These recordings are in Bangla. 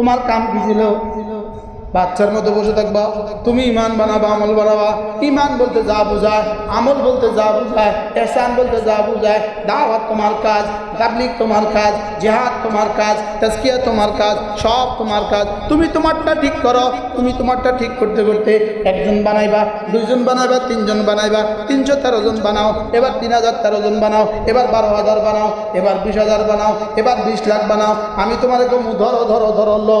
তোমার কাম কি ছিল বাচ্চার মতো বসে থাকবা। তুমি ইমান বানাবা, আমল বানাবা। ইমান বলতে যা বোঝায়, আমল বলতে যা বোঝায়, এহসান বলতে যা বোঝায়, দাওয়াত তোমার কাজ তাবলিক তোমার কাজ, জেহাদ তোমার কাজ, তাজকিয়া তোমার কাজ, সব তোমার কাজ। তুমি তোমারটা ঠিক করো, তুমি তোমারটা ঠিক করতে করতে একজন বানাইবা, দুইজন বানাইবা, তিনজন বানাইবা, তিনশো তেরো জন বানাও, এবার তিন হাজার তেরো জন বানাও, এবার বারো হাজার বানাও, এবার বিশ হাজার বানাও, এবার বিশ লাখ বানাও। আমি তোমার ধরো ধরো ধরো, লো।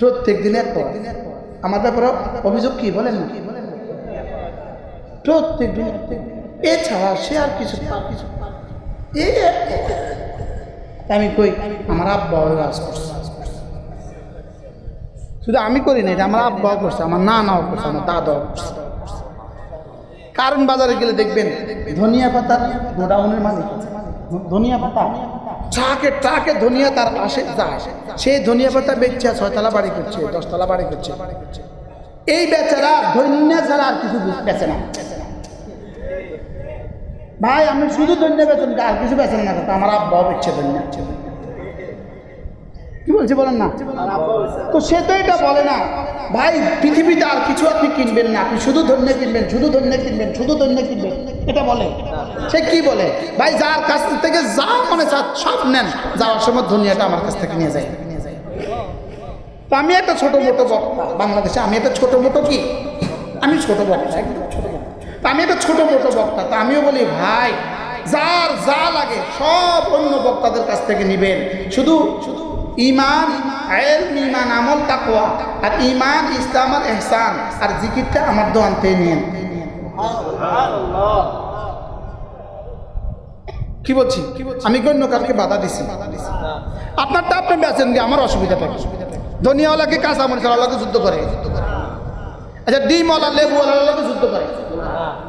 প্রত্যেক দিনে এক আমার ব্যাপারে অভিযোগ কি বলেন না? প্রত্যেক দিন এছাড়া সে আর কিছু কিছু আমি কই, আমার আব্বা কাজ করছে। শুধু আমি করি না আমার আব্বাও করছে, আমার নানাও করছে, আমার দাদাও করছে। কারণ বাজারে গেলে দেখবেন, ধনিয়া পাতা গোডাউনের মালিক। ধনিয়া পাতা? ট্রাকে ট্রাকে ধনিয়া তার আসে, যায়। সেই ধনিয়া পাতা বেচছে, ছয়তলা বাড়ি করছে, দশতলা বাড়ি করছে। এই বেচারা ধনিয়া ছাড়া আর কিছু বেচে না। ভাই, আমি শুধু ধনিয়া বেচেন আর কিছু বেচেন না তো আমার আব্বাও বেচছে ধনিয়া। কি বলছে বলেন না? তো সে তো এটা বলে না। ভাই, পৃথিবীতে আর কিছু আপনি কিনবেন না, আপনি শুধু ধন্য কিনবেন, শুধু ধন্য কিনবেন, শুধু ধন্য কিনবেন। এটা বলে। সে কি বলে? ভাই, যার কাছ থেকে যা মনে সব নেন। যাওয়ার সময় ধনিয়াটা আমার কাছ থেকে নিয়ে যায়। তো আমি একটা ছোট মোটো বক্তা বাংলাদেশে আমি একটা ছোট মোটো কি? আমি ছোট বক্তা একদম ছোট আমি একটা ছোট মোটো বক্তা। তা আমিও বলি, ভাই, যার যা লাগে সব অন্য বক্তাদের কাছ থেকে নিবেন। শুধু শুধু ইমান ইমান আমল, তাকওয়া। আর ইমান ইসলাম আর এহসান আর জিকিরটা আমার দোয়ানতে নিয়ে কি বলছি? আমি গণ্য কালকে বাধা দিছি। আপনারটা আপনি বেছেন গিয়ে আমার অসুবিধাটা? ধনিয়াওয়ালাকে কাঁচা মরিচাওয়ালাকে যুদ্ধ করে। আচ্ছা ডিমওয়ালা লেবুওয়ালাকে যুদ্ধ করে।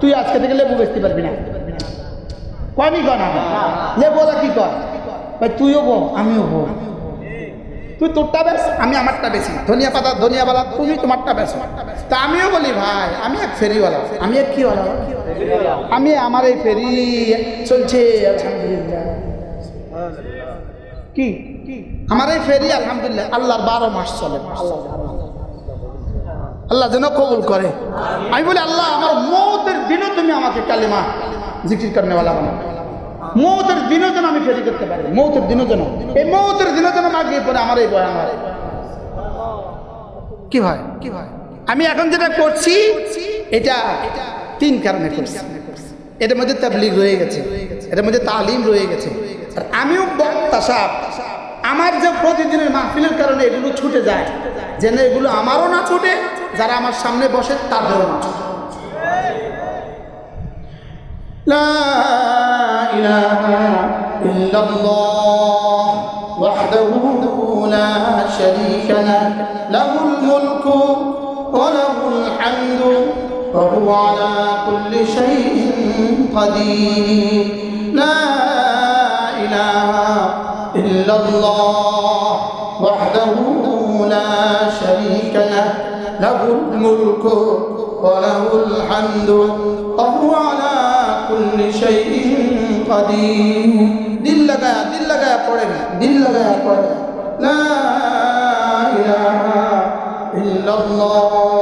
তুই আজকে থেকে লেবু বেচতে পারবি না। কয়নি কন লেবুওয়ালা কি কর ভাই তুইও বো আমিও বো তুই তোরটা বেশ আমি আমারটা বেশি ধনিয়া পাতা ধনিয়া ধনিয়াওয়ালা তুমি তোমারটা বেশ তা আমিও বলি, ভাই, আমি এক ফেরিওয়ালা। আমি এক কিওয়ালা আমি আমার এই ফেরি চলছে কি? আমার এই ফেরি, আলহামদুলিল্লাহ, আল্লাহর বারো মাস চলে। আল্লাহ যেন কবুল করে। আমি বলি, আল্লাহ, আমার মৌতের দিনও তুমি আমাকে কালিমা জিকির করনেওয়ালা বানাও। মৌতের দিনও যেন আমি ফেরি করতে পারি। মৌতের দিনও যেন। এই মৌতের দিনও যেন মাগিয়ে পরে আমার এই বয় আমার কি ভাই কি ভাই? আমি এখন যেটা করছি এটা তিন কারণে করছি। এটার মধ্যে তাবলিগ রয়ে গেছে এটার মধ্যে তালিম রয়ে গেছে। আর আমিও বক্তা সাহ আমার যে প্রতিদিনের মাহফিলের কারণে এগুলো ছুটে যায় যেন এগুলো আমারও না ছুটে যারা আমার সামনে বসে তাদেরও না ছুটে। لا إله إلا الله وحده وهو على كل شيء قدير. لا إله إلا الله وحده لا شريك له. له الملك وله الحمد وهو على كل شيء قدير. دل لگایا دل لگایا يا نا دل لگایا قرن لا إله إلا الله.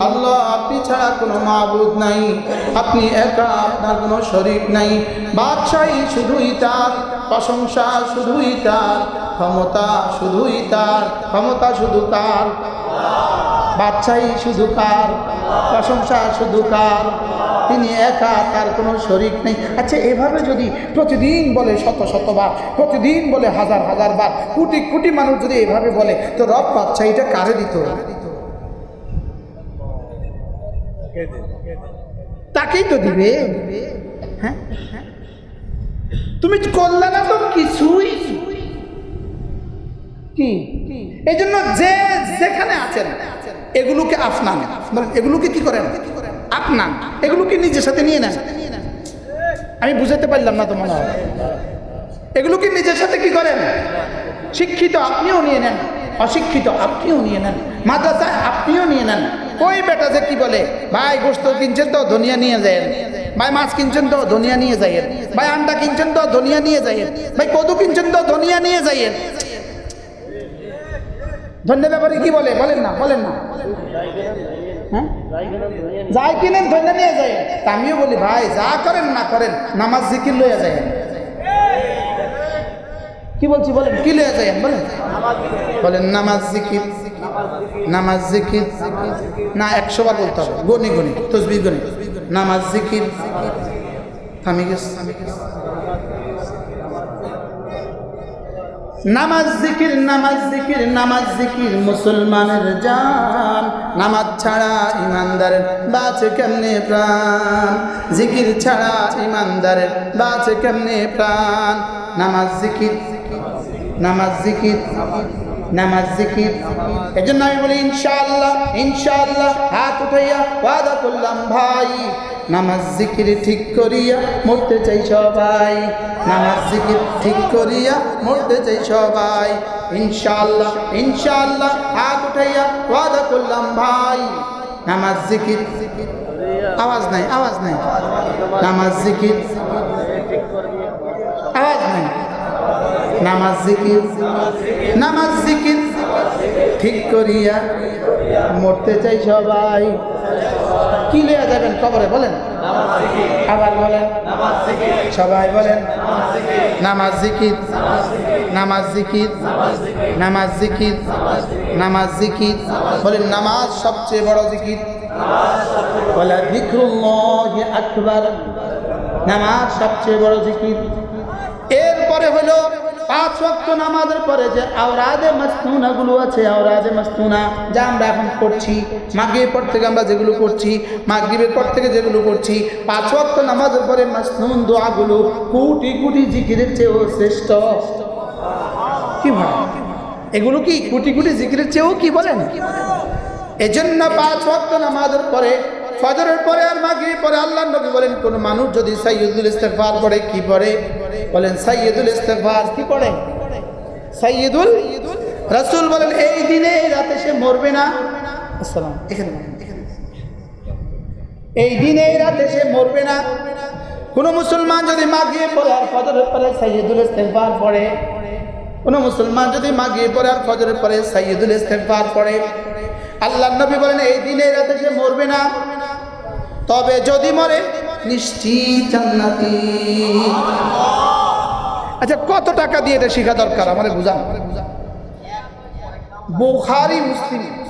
আল্লাহ, আপনি ছাড়া কোনো মাবুদ নাই। আপনি একা, আপনার কোনো শরীর নাই। বাদশাহী শুধুই তার, প্রশংসা শুধুই তার, ক্ষমতা শুধুই তার, ক্ষমতা শুধু কার? বাচ্চাই শুধু কার? প্রশংসা শুধু কার? তিনি একা, তার কোনো শরিক নেই। আচ্ছা এভাবে যদি প্রতিদিন বলে শত শতবার, প্রতিদিন বলে হাজার হাজার বার কোটি কোটি মানুষ যদি এভাবে বলে, তো রব বাচ্চা এটা কারে দিত? তাকেই তো দিবে। হ্যাঁ? তুমি করলে না তো কিছুই এই জন্য যে যেখানে আছেন, এগুলোকে আপনান মানে এগুলোকে কি করেন? আপনান এগুলোকে নিজের সাথে নিয়ে নেন। আমি বুঝাতে পারলাম না তো হয় এগুলোকে নিজের সাথে কি করেন? শিক্ষিত আপনিও নিয়ে নেন। অশিক্ষিত আপনিও নিয়ে নেন। মাদ্রাসায় আপনিও নিয়ে নেন। ওই বেটা যে কি বলে? ভাই, গোস্ত কিনছেন তো, ধনিয়া নিয়ে যায় ভাই, মাছ কিনছেন তো, ধনিয়া নিয়ে যায় ভাই, আন্ডা কিনছেন তো, ধনিয়া নিয়ে যায় ভাই, কদু কিনছেন তো, ধনিয়া নিয়ে যায় ধন্য ব্যাপারে কি বলে? বলেন না বলেন না। হ্যাঁ? যাই কিনেন, ধন্য নিয়ে যায় আমিও বলি, ভাই, যা করেন না করেন, নামাজ জিকির লইয়া যায় কি বলছি, বলেন, কি লইয়া যায় বলেন। বলেন, নামাজ জিকির। নামাজ, জিকির, না, একশো বার বলতে হবে। গনি গনি তসবি গনি নামাজ, জিকির। থামি গেছে। নামাজ, জিকির নামাজ জিকির নামাজ, জিকির। মুসলমানের জান, নামাজ ছাড়া ইমানদারের বাঁচে কেমনে প্রাণ? জিকির ছাড়া ইমানদারের বাঁচে কেমনে প্রাণ? নামাজ, জিকির নামাজ, জিকির। নামাজ, জিকির। এই জন্য আমি বলি, ইনশাআল্লাহ ইনশাআল্লাহ, হাত উঠাইয়া ওয়াদা করলাম, ভাই। নামাজ, জিকির ঠিক করিয়া মরতে চাই সবাই নামাজ, জিকির ঠিক করিয়া মরতে চাই সবাই ইনশাআল্লাহ ইনশাআল্লাহ, হাত উঠাইয়া ওয়াদা করলাম, ভাই। নামাজ, জিকির। আওয়াজ নাই আওয়াজ নাই। নামাজ, জিকির আওয়াজ নাই নামাজ জিকির নামাজ জিকির। ঠিক করিয়া মরতে চাই সবাই। কি লিয়া যাবেন কবরে বলেন? আবার বলেন। সবাই বলেন, নামাজ জিকির নামাজ জিকির নামাজ জিকির নামাজ জিকির। বলেন, নামাজ সবচেয়ে বড় জিকির। বলে জিক্রুল্লাহ আকবার। নামাজ সবচেয়ে বড় জিকির। এরপরে হলো পাঁচ ওয়াক্ত নামাজের পরে যে আওরাদে মাসনুনা গুলো আছে, আওরাদে মাসনুনা যা আমরা এখন করছি মাগরিবের পর থেকে আমরা যেগুলো করছি মাগরিবের পর থেকে যেগুলো করছি পাঁচ ওয়াক্ত নামাজের পরে মাসনুন দোয়াগুলো কোটি কোটি জিকিরের চেয়েও শ্রেষ্ঠ। কি ভাই এগুলো কি কোটি কোটি জিকিরের চেয়েও কি বলেন? এজন্য পাঁচ ওয়াক্ত নামাজের পরে, ফজরের পরে আর মাগরিবের পরে আল্লাহ নবী বলেন, কোন মানুষ যদি সাইয়্যিদুল ইস্তেগফার পড়ে, কি পড়ে? বলেন সাইয়্যিদুল ইস্তেগফার কি পড়ে? সাইয়্যিদুল রাসূল বলেন, এই দিনে রাতে সে মরবে না। আসসালাম। এখানে এই দিনে, এই রাতে সে মরবে না। কোন মুসলমান যদি মাগিয়ে পড়ে আর ফজরের পরে সাইয়্যিদুল ইস্তেগফার পড়ে, কোন মুসলমান যদি মাগিয়ে পড়ে আর ফজরের পরে সাইয়্যিদুল ইস্তেগফার পড়ে, আল্লাহ নবী বলেন, এই দিনে রাতে সে মরবে না। তবে যদি মরে, নিশ্চিত জান্নাতি। আচ্ছা কত টাকা দিয়ে এটা শেখা দরকার? আমাদের বুঝান। বোখারি মুসলিম।